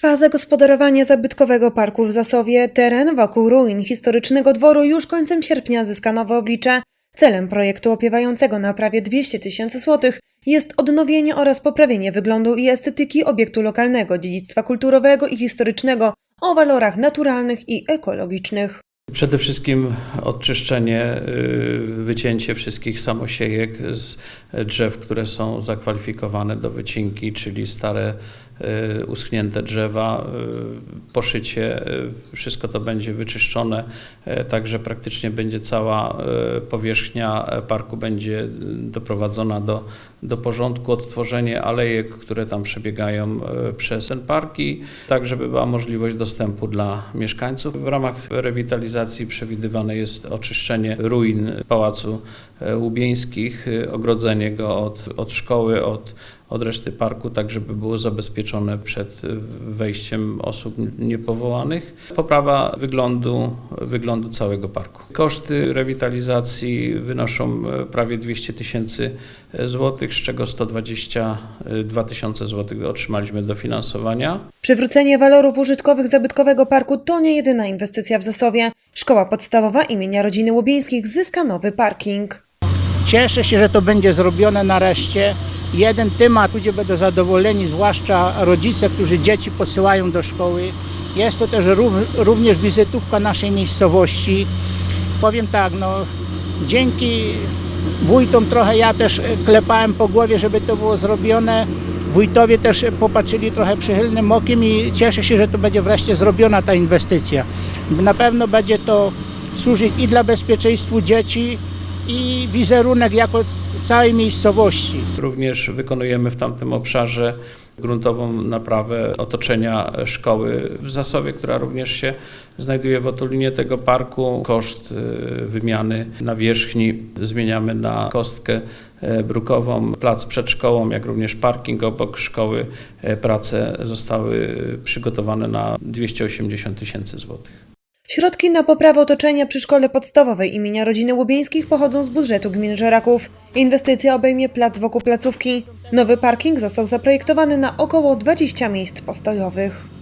Trwa zagospodarowanie zabytkowego parku w Zasowie. Teren wokół ruin historycznego dworu już końcem sierpnia zyska nowe oblicze. Celem projektu opiewającego na prawie 200 tysięcy złotych jest odnowienie oraz poprawienie wyglądu i estetyki obiektu lokalnego, dziedzictwa kulturowego i historycznego o walorach naturalnych i ekologicznych. Przede wszystkim odczyszczenie, y, wycięcie wszystkich samosiejek z drzew, które są zakwalifikowane do wycinki, czyli stare, uschnięte drzewa, y, poszycie, y, wszystko to będzie wyczyszczone, y, także praktycznie będzie cała y, powierzchnia parku będzie y, doprowadzona do, do porządku, odtworzenie alejek, które tam przebiegają y, przez ten park i tak, żeby była możliwość dostępu dla mieszkańców. W ramach rewitalizacji przewidywane jest oczyszczenie ruin Pałacu Łubieńskich, ogrodzenie go od, od szkoły, od, od reszty parku, tak żeby było zabezpieczone przed e, wejściem osób niepowołanych. Poprawa wyglądu, wyglądu całego parku. Koszty rewitalizacji wynoszą e, prawie 200 tysięcy złotych, z czego 122 tysiące złotych otrzymaliśmy dofinansowania. Przywrócenie walorów użytkowych zabytkowego parku to nie jedyna inwestycja w Zasowie. Szkoła podstawowa imienia rodziny Łubieńskich zyska nowy parking. Cieszę się, że to będzie zrobione nareszcie. Jeden temat, ludzie będą zadowoleni, zwłaszcza rodzice, którzy dzieci posyłają do szkoły. Jest to też rów- również wizytówka naszej miejscowości. Powiem tak, no dzięki wójtom trochę ja też klepałem po głowie, żeby to było zrobione. Wójtowie też popatrzyli trochę przychylnym okiem i cieszę się, że to będzie wreszcie zrobiona ta inwestycja. Na pewno będzie to służyć i dla bezpieczeństwu dzieci, i wizerunek jako całej miejscowości. Również wykonujemy w tamtym obszarze gruntową naprawę otoczenia szkoły w Zasowie, która również się znajduje w otulinie tego parku. Koszt y, wymiany nawierzchni zmieniamy na kostkę e, brukową. Plac przed szkołą, jak również parking obok szkoły, e, prace zostały przygotowane na 280 tysięcy złotych. Środki na poprawę otoczenia przy szkole podstawowej imienia rodziny Łubieńskich pochodzą z budżetu gminy Żeraków. Inwestycja obejmie plac wokół placówki. Nowy parking został zaprojektowany na około 20 miejsc postojowych.